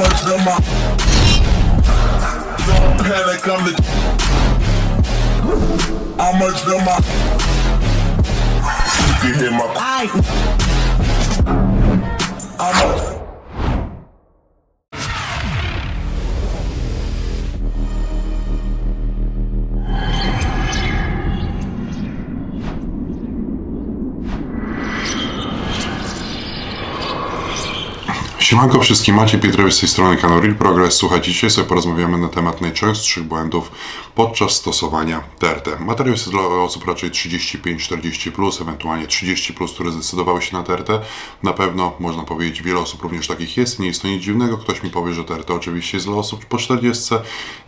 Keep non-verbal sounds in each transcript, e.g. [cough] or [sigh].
no drama. Don't panic, I'm the. I'm a drama. You can hear my. I'm. a. Siemanko wszystkim, Maciej Pietrowicz z tej strony kanał Real Progress. Słuchajcie, dzisiaj sobie porozmawiamy na temat najczęstszych błędów podczas stosowania TRT. Materiał jest dla osób raczej 35-40+, plus, ewentualnie 30+, plus, które zdecydowały się na TRT. Na pewno można powiedzieć, wiele osób również takich jest, nie jest to nic dziwnego. Ktoś mi powie, że TRT oczywiście jest dla osób po 40,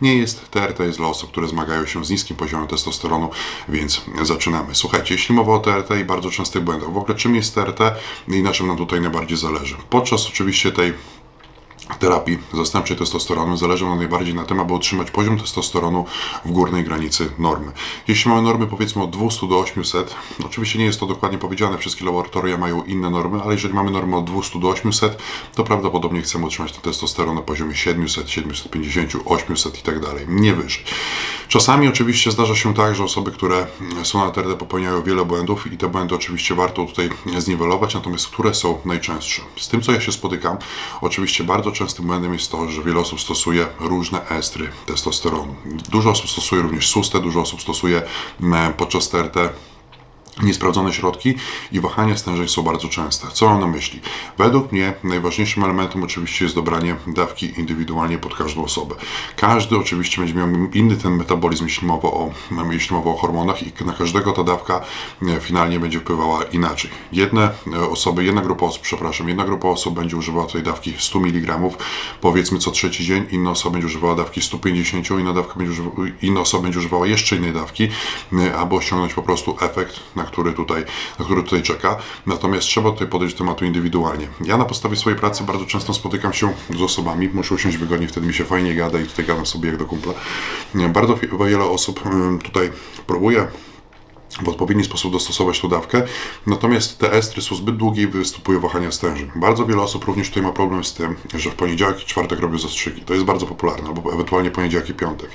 nie jest. TRT jest dla osób, które zmagają się z niskim poziomem testosteronu, więc zaczynamy. Słuchajcie, jeśli mowa o TRT i bardzo częstych błędach, w ogóle czym jest TRT i na czym nam tutaj najbardziej zależy? Podczas oczywiście tej terapii zastępczej testosteronu zależy nam najbardziej na tym, aby utrzymać poziom testosteronu w górnej granicy normy. Jeśli mamy normy powiedzmy od 200 do 800, oczywiście nie jest to dokładnie powiedziane, wszystkie laboratoria mają inne normy, ale jeżeli mamy normę od 200 do 800, to prawdopodobnie chcemy utrzymać ten testosteron na poziomie 700, 750, 800 i tak dalej, nie wyżej. Czasami oczywiście zdarza się tak, że osoby, które są na TRD popełniają wiele błędów i te błędy oczywiście warto tutaj zniwelować, natomiast które są najczęstsze? Z tym, co ja się spotykam, oczywiście bardzo częstym błędem jest to, że wiele osób stosuje różne estry testosteronu. Dużo osób stosuje również sustę, dużo osób stosuje mm, podczas TRT niesprawdzone środki i wahania stężeń są bardzo częste. Co mam na myśli? Według mnie najważniejszym elementem oczywiście jest dobranie dawki indywidualnie pod każdą osobę. Każdy oczywiście będzie miał inny ten metabolizm, jeśli mowa o, jeśli mowa o hormonach i na każdego ta dawka e, finalnie będzie wpływała inaczej. Jedne e, osoby, jedna grupa osób, przepraszam, jedna grupa osób będzie używała tej dawki 100 mg, powiedzmy co trzeci dzień, inna osoba będzie używała dawki 150, inna, dawka będzie inna osoba będzie używała jeszcze innej dawki, e, aby osiągnąć po prostu efekt, na który tutaj, na który tutaj czeka. Natomiast trzeba tutaj podejść do tematu indywidualnie. Ja na podstawie swojej pracy bardzo często spotykam się z osobami, muszę usiąść wygodnie, wtedy mi się fajnie gada i tutaj gadam sobie jak do kumpla. Bardzo wiele osób tutaj próbuje w odpowiedni sposób dostosować tą dawkę, natomiast te estry są zbyt długie i występują wahania stężeń. Bardzo wiele osób również tutaj ma problem z tym, że w poniedziałek i czwartek robią zastrzyki. To jest bardzo popularne, albo ewentualnie poniedziałek i piątek.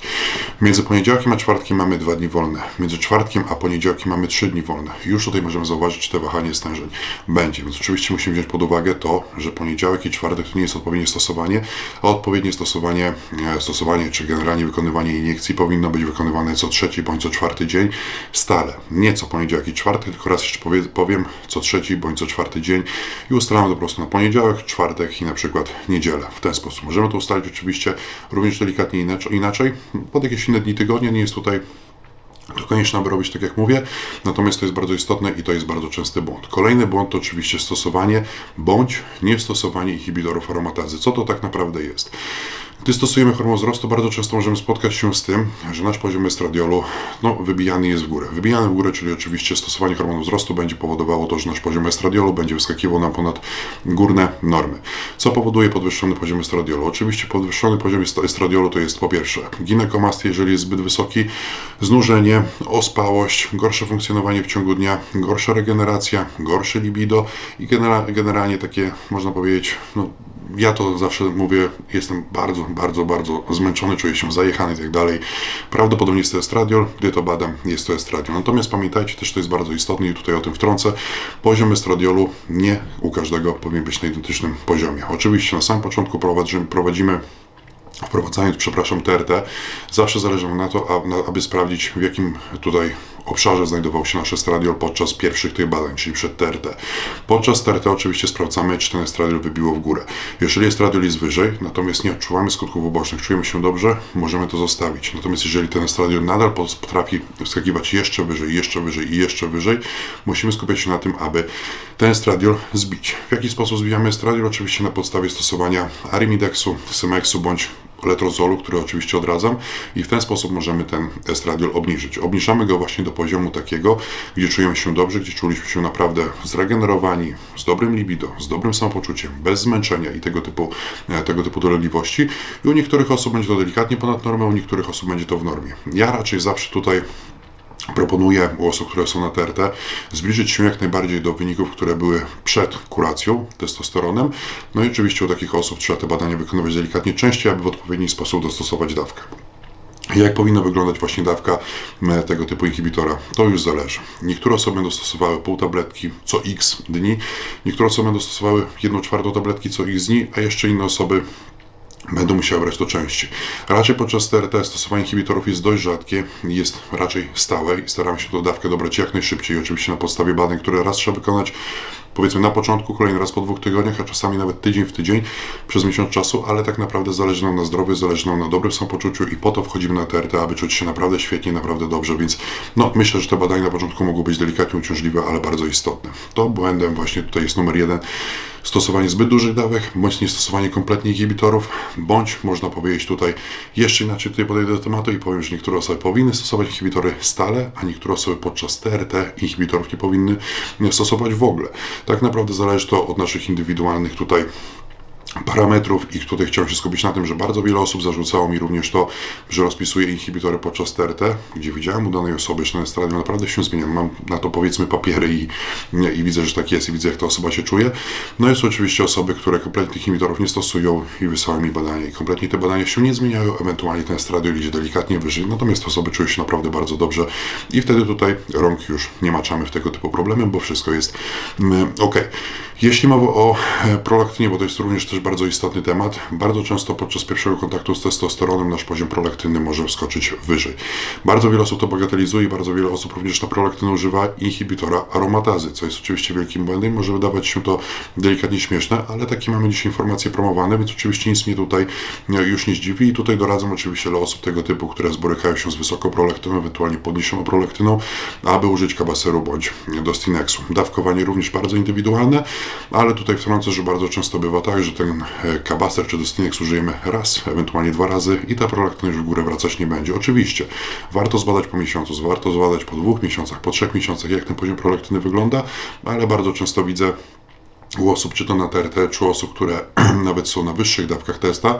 Między poniedziałkiem a czwartkiem mamy dwa dni wolne. Między czwartkiem a poniedziałkiem mamy trzy dni wolne. Już tutaj możemy zauważyć, że te wahanie stężeń będzie, więc oczywiście musimy wziąć pod uwagę to, że poniedziałek i czwartek to nie jest odpowiednie stosowanie, a odpowiednie stosowanie, e, stosowanie czy generalnie wykonywanie iniekcji powinno być wykonywane co trzeci bądź co czwarty dzień stale nie co poniedziałek i czwartek, tylko raz jeszcze powie, powiem co trzeci bądź co czwarty dzień i ustalamy to po prostu na poniedziałek, czwartek i na przykład niedzielę. W ten sposób. Możemy to ustalić oczywiście również delikatnie inaczej, pod jakieś inne dni tygodnia, nie jest tutaj to koniecznie, aby robić tak jak mówię, natomiast to jest bardzo istotne i to jest bardzo częsty błąd. Kolejny błąd to oczywiście stosowanie bądź niestosowanie inhibitorów aromatazy. Co to tak naprawdę jest? Gdy stosujemy hormon wzrostu, bardzo często możemy spotkać się z tym, że nasz poziom estradiolu no, wybijany jest w górę. Wybijany w górę, czyli oczywiście stosowanie hormonu wzrostu będzie powodowało to, że nasz poziom estradiolu będzie wyskakiwał nam ponad górne normy. Co powoduje podwyższony poziom estradiolu? Oczywiście podwyższony poziom estradiolu to jest po pierwsze ginekomastia, jeżeli jest zbyt wysoki, znużenie, ospałość, gorsze funkcjonowanie w ciągu dnia, gorsza regeneracja, gorsze libido i genera generalnie takie, można powiedzieć, no, ja to zawsze mówię, jestem bardzo, bardzo, bardzo zmęczony, czuję się zajechany i tak dalej. Prawdopodobnie jest to estradiol, gdy to badam, jest to estradiol. Natomiast pamiętajcie też, to jest bardzo istotne i tutaj o tym wtrącę, poziom estradiolu nie u każdego powinien być na identycznym poziomie. Oczywiście na samym początku prowadzimy, prowadzimy wprowadzając, przepraszam, TRT, zawsze zależy nam na to, aby sprawdzić w jakim tutaj obszarze znajdował się nasz estradiol podczas pierwszych tych badań, czyli przed TRT. Podczas TRT oczywiście sprawdzamy, czy ten estradiol wybiło w górę. Jeżeli estradiol jest wyżej, natomiast nie odczuwamy skutków ubocznych, czujemy się dobrze, możemy to zostawić. Natomiast jeżeli ten estradiol nadal potrafi wskakiwać jeszcze wyżej, jeszcze wyżej i jeszcze wyżej, musimy skupiać się na tym, aby ten estradiol zbić. W jaki sposób zbijamy estradiol? Oczywiście na podstawie stosowania arimidexu, semexu bądź letrozolu, który oczywiście odradzam i w ten sposób możemy ten estradiol obniżyć. Obniżamy go właśnie do poziomu takiego, gdzie czujemy się dobrze, gdzie czuliśmy się naprawdę zregenerowani, z dobrym libido, z dobrym samopoczuciem, bez zmęczenia i tego typu, e, tego typu dolegliwości. I u niektórych osób będzie to delikatnie ponad normę, u niektórych osób będzie to w normie. Ja raczej zawsze tutaj proponuję u osób, które są na TRT, zbliżyć się jak najbardziej do wyników, które były przed kuracją testosteronem. No i oczywiście u takich osób trzeba te badania wykonywać delikatnie częściej, aby w odpowiedni sposób dostosować dawkę. Jak powinna wyglądać właśnie dawka e, tego typu inhibitora? To już zależy. Niektóre osoby będą stosowały pół tabletki co x dni, niektóre osoby będą stosowały 1 czwartą tabletki co x dni, a jeszcze inne osoby będą musiały brać to częściej. Raczej podczas TRT stosowanie inhibitorów jest dość rzadkie, jest raczej stałe i staramy się tą dawkę dobrać jak najszybciej, oczywiście na podstawie badań, które raz trzeba wykonać powiedzmy na początku, kolejny raz po dwóch tygodniach, a czasami nawet tydzień w tydzień przez miesiąc czasu, ale tak naprawdę zależy nam na zdrowiu, zależy nam na dobrym samopoczuciu i po to wchodzimy na TRT, aby czuć się naprawdę świetnie, naprawdę dobrze, więc no myślę, że te badania na początku mogą być delikatnie uciążliwe, ale bardzo istotne. To błędem właśnie tutaj jest numer jeden, stosowanie zbyt dużych dawek, bądź nie stosowanie kompletnie inhibitorów, bądź można powiedzieć tutaj jeszcze inaczej tutaj podejdę do tematu i powiem, że niektóre osoby powinny stosować inhibitory stale, a niektóre osoby podczas TRT inhibitorów nie powinny stosować w ogóle. Tak naprawdę zależy to od naszych indywidualnych tutaj parametrów i tutaj chciałem się skupić na tym, że bardzo wiele osób zarzucało mi również to, że rozpisuję inhibitory podczas TRT, gdzie widziałem u danej osoby, że ten estradiol naprawdę się zmienia. Mam na to powiedzmy papiery i, i widzę, że tak jest i widzę, jak ta osoba się czuje. No jest oczywiście osoby, które kompletnie inhibitorów nie stosują i wysyłają mi badania i kompletnie te badania się nie zmieniają, ewentualnie ten estradiol idzie delikatnie wyżej, natomiast osoby czują się naprawdę bardzo dobrze i wtedy tutaj rąk już nie maczamy w tego typu problemy, bo wszystko jest mm, ok. Jeśli mowa o e, prolaktynie, bo to jest również też bardzo istotny temat, bardzo często podczas pierwszego kontaktu z testosteronem nasz poziom prolaktyny może wskoczyć wyżej. Bardzo wiele osób to bagatelizuje bardzo wiele osób również na prolaktynę używa inhibitora aromatazy, co jest oczywiście wielkim błędem. Może wydawać się to delikatnie śmieszne, ale takie mamy dzisiaj informacje promowane, więc oczywiście nic mnie tutaj e, już nie zdziwi i tutaj doradzam oczywiście dla osób tego typu, które borykają się z wysoką prolaktyną, ewentualnie podniesioną prolaktyną, aby użyć kabaseru bądź dostinexu. Dawkowanie również bardzo indywidualne, ale tutaj wtrącę, że bardzo często bywa tak, że ten e, kabaster czy dostinex użyjemy raz, ewentualnie dwa razy i ta prolaktyna już w górę wracać nie będzie. Oczywiście warto zbadać po miesiącu, warto zbadać po dwóch miesiącach, po trzech miesiącach, jak ten poziom prolaktyny wygląda, ale bardzo często widzę u osób, czy to na TRT, czy osób, które [clears throat] nawet są na wyższych dawkach testa,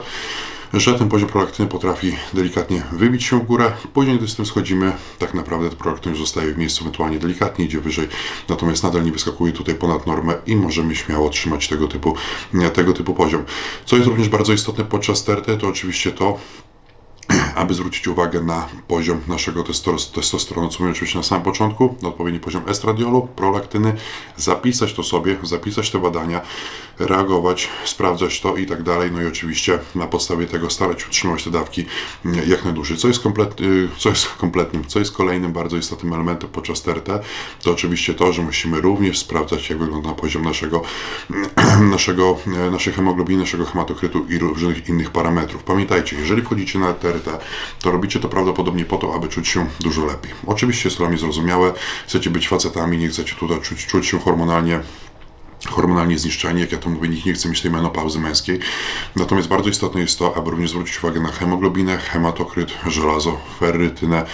że ten poziom prolaktyny potrafi delikatnie wybić się w górę. Później, gdy z tym schodzimy, tak naprawdę już zostaje w miejscu ewentualnie delikatnie, idzie wyżej, natomiast nadal nie wyskakuje tutaj ponad normę i możemy śmiało trzymać tego typu, tego typu poziom. Co jest również bardzo istotne podczas TRT, to oczywiście to, [clears throat] aby zwrócić uwagę na poziom naszego testos- testosteronu, co mówię oczywiście na samym początku, na odpowiedni poziom estradiolu, prolaktyny, zapisać to sobie, zapisać te badania, reagować, sprawdzać to i tak dalej, no i oczywiście na podstawie tego starać się utrzymać te dawki mm, jak najdłużej. Co jest, komplet, y, co jest [laughs] kompletnym, co jest kolejnym bardzo istotnym elementem podczas TRT, to oczywiście to, że musimy również sprawdzać, jak wygląda poziom naszego, [clears throat] naszego, e, naszej hemoglobiny, naszego hematokrytu i różnych innych parametrów. Pamiętajcie, jeżeli wchodzicie na TRT, to robicie to prawdopodobnie po to, aby czuć się dużo lepiej. Oczywiście jest to dla mnie zrozumiałe, chcecie być facetami, nie chcecie tutaj czuć, czuć się hormonalnie hormonalnie zniszczeni, jak ja to mówię, nikt nie chce mieć tej menopauzy męskiej. Natomiast bardzo istotne jest to, aby również zwrócić uwagę na hemoglobinę, hematokryt, żelazo, ferrytynę,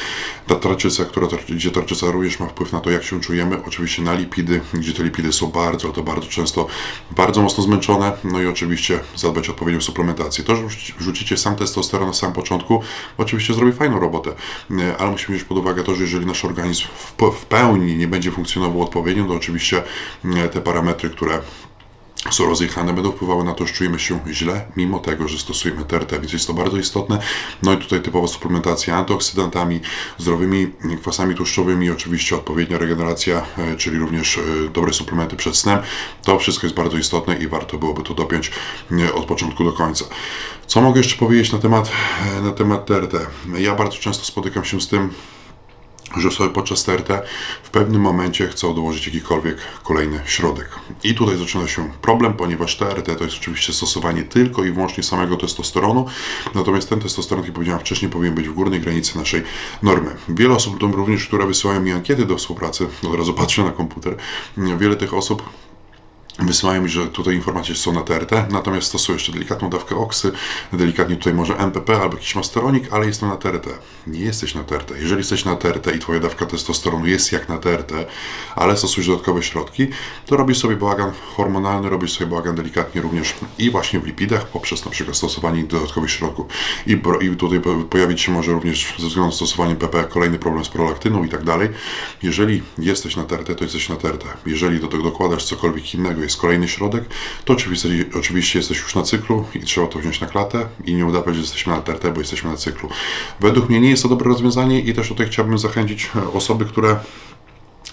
ta tarczyca, która, gdzie tarczyca również ma wpływ na to, jak się czujemy, oczywiście na lipidy, gdzie te lipidy są bardzo, to bardzo często bardzo mocno zmęczone, no i oczywiście zadbać o odpowiednią suplementację. To, że rzucicie sam testosteron na samym początku, oczywiście zrobi fajną robotę, e, ale musimy wziąć pod uwagę to, że jeżeli nasz organizm w, w pełni nie będzie funkcjonował odpowiednio, to oczywiście e, te parametry, które są rozjechane, będą wpływały na to, że czujemy się źle, mimo tego, że stosujemy TRT, więc jest to bardzo istotne. No i tutaj typowa suplementacja antyoksydantami, zdrowymi kwasami tłuszczowymi, oczywiście odpowiednia regeneracja, e, czyli również e, dobre suplementy przed snem. To wszystko jest bardzo istotne i warto byłoby to dopiąć e, od początku do końca. Co mogę jeszcze powiedzieć na temat, na temat TRT? Ja bardzo często spotykam się z tym, że sobie podczas TRT w pewnym momencie chcą dołożyć jakikolwiek kolejny środek. I tutaj zaczyna się problem, ponieważ TRT to jest oczywiście stosowanie tylko i wyłącznie samego testosteronu, natomiast ten testosteron, jak powiedziałem wcześniej, powinien być w górnej granicy naszej normy. Wiele osób, również, które wysyłają mi ankiety do współpracy, od razu patrzę na komputer, wiele tych osób Wysyłają mi, że tutaj informacje są na TRT, natomiast stosuję jeszcze delikatną dawkę oksy, delikatnie tutaj może MPP albo jakiś masteronik, ale jestem na TRT. Nie jesteś na TRT. Jeżeli jesteś na TRT i twoja dawka testosteronu jest jak na TRT, ale stosujesz dodatkowe środki, to robisz sobie bałagan hormonalny, robisz sobie bałagan delikatnie również i właśnie w lipidach poprzez na przykład stosowanie dodatkowych środków. I, i tutaj po- pojawić się może również ze względu na stosowanie PP kolejny problem z prolaktyną i tak dalej. Jeżeli jesteś na TRT, to jesteś na TRT. Jeżeli do tego dokładasz cokolwiek innego, jest kolejny środek, to oczywiście, oczywiście jesteś już na cyklu i trzeba to wziąć na klatę i nie udawać, że jesteśmy na TRT, bo jesteśmy na cyklu. Według mnie nie jest to dobre rozwiązanie i też tutaj chciałbym zachęcić e, osoby, które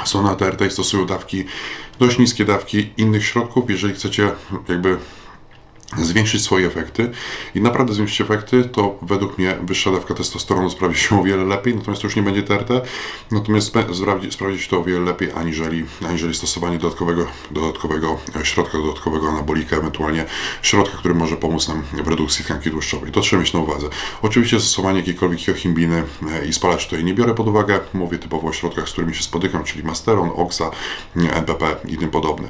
są na TRT i stosują dawki, dość niskie dawki innych środków, jeżeli chcecie jakby zwiększyć swoje efekty i naprawdę zwiększyć efekty, to według mnie wyższa dawka testosteronu sprawdzi się o wiele lepiej, natomiast to już nie będzie TRT, natomiast sprawdzi, sprawdzi się to o wiele lepiej aniżeli, aniżeli stosowanie dodatkowego, dodatkowego e, środka, dodatkowego anabolika, ewentualnie środka, który może pomóc nam w redukcji tkanki tłuszczowej. To trzeba mieć na uwadze. Oczywiście stosowanie jakiejkolwiek jochimbiny e, i spalacz tutaj nie biorę pod uwagę, mówię typowo o środkach, z którymi się spotykam, czyli Masteron, Oxa, NPP i tym podobne.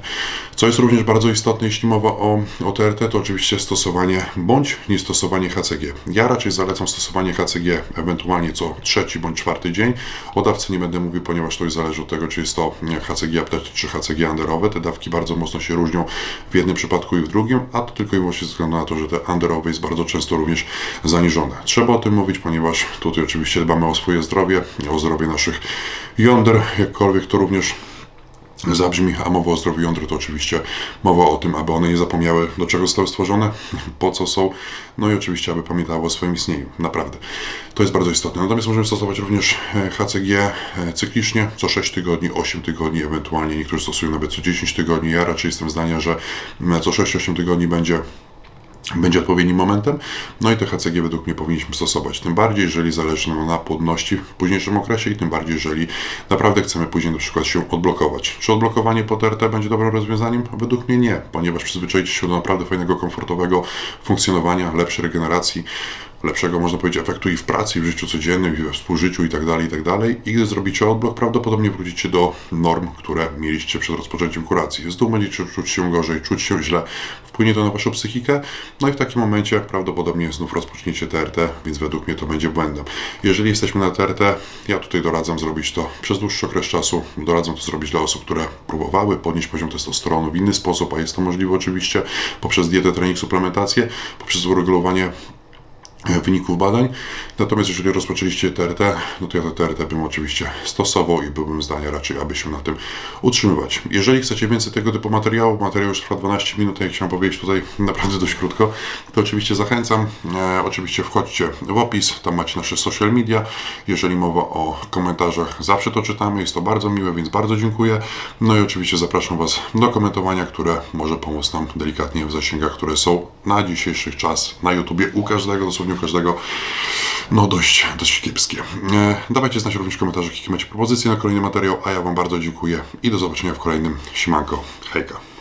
Co jest również bardzo istotne, jeśli mowa o, o TRT, to oczywiście stosowanie bądź niestosowanie HCG. Ja raczej zalecam stosowanie HCG ewentualnie co trzeci bądź czwarty dzień. O dawce nie będę mówił, ponieważ to już zależy od tego, czy jest to HCG apteczny czy HCG anderowe. Te dawki bardzo mocno się różnią w jednym przypadku i w drugim, a to tylko i wyłącznie ze względu na to, że te anderowe jest bardzo często również zaniżone. Trzeba o tym mówić, ponieważ tutaj oczywiście dbamy o swoje zdrowie, o zdrowie naszych jąder, jakkolwiek to również zabrzmi, a mowa o zdrowiu jądra to oczywiście mowa o tym, aby one nie zapomniały, do czego zostały stworzone, [laughs] po co są, no i oczywiście, aby pamiętały o swoim istnieniu. Naprawdę. To jest bardzo istotne. Natomiast możemy stosować również e, HCG e, cyklicznie, co 6 tygodni, 8 tygodni, ewentualnie niektórzy stosują nawet co 10 tygodni. Ja raczej jestem zdania, że co 6-8 tygodni będzie będzie odpowiednim momentem. No i te HCG według mnie powinniśmy stosować. Tym bardziej, jeżeli zależy nam na płodności w późniejszym okresie i tym bardziej, jeżeli naprawdę chcemy później na przykład się odblokować. Czy odblokowanie po TRT będzie dobrym rozwiązaniem? Według mnie nie, ponieważ przyzwyczaicie się do naprawdę fajnego, komfortowego funkcjonowania, lepszej regeneracji, lepszego, można powiedzieć, efektu i w pracy, i w życiu codziennym, i we współżyciu i tak dalej, i tak dalej. I gdy zrobicie odblok, prawdopodobnie wrócicie do norm, które mieliście przed rozpoczęciem kuracji. Znów będziecie czuć się gorzej, czuć się źle, wpłynie to na waszą psychikę, no i w takim momencie prawdopodobnie znów rozpoczniecie TRT, więc według mnie to będzie błędem. Jeżeli jesteśmy na TRT, ja tutaj doradzam zrobić to przez dłuższy okres czasu. Doradzam to zrobić dla osób, które próbowały podnieść poziom testosteronu w inny sposób, a jest to możliwe oczywiście poprzez dietę, trening, suplementację, poprzez uregulowanie wyników badań. Natomiast jeżeli rozpoczęliście TRT, no to ja to TRT bym oczywiście stosował i byłbym zdania raczej, aby się na tym utrzymywać. Jeżeli chcecie więcej tego typu materiału, materiał już trwa 12 minut, jak chciałem powiedzieć tutaj [laughs] naprawdę dość krótko, to oczywiście zachęcam. E, oczywiście wchodźcie w opis, tam macie nasze social media. Jeżeli mowa o komentarzach, zawsze to czytamy, jest to bardzo miłe, więc bardzo dziękuję. No i oczywiście zapraszam Was do komentowania, które może pomóc nam delikatnie w zasięgach, które są na dzisiejszy czas na YouTubie u każdego, dosłownie każdego, no dość, dość kiepskie. E, dawajcie znać również w komentarzach, jakie macie propozycje na kolejny materiał, a ja Wam bardzo dziękuję i do zobaczenia w kolejnym. Siemanko, hejka.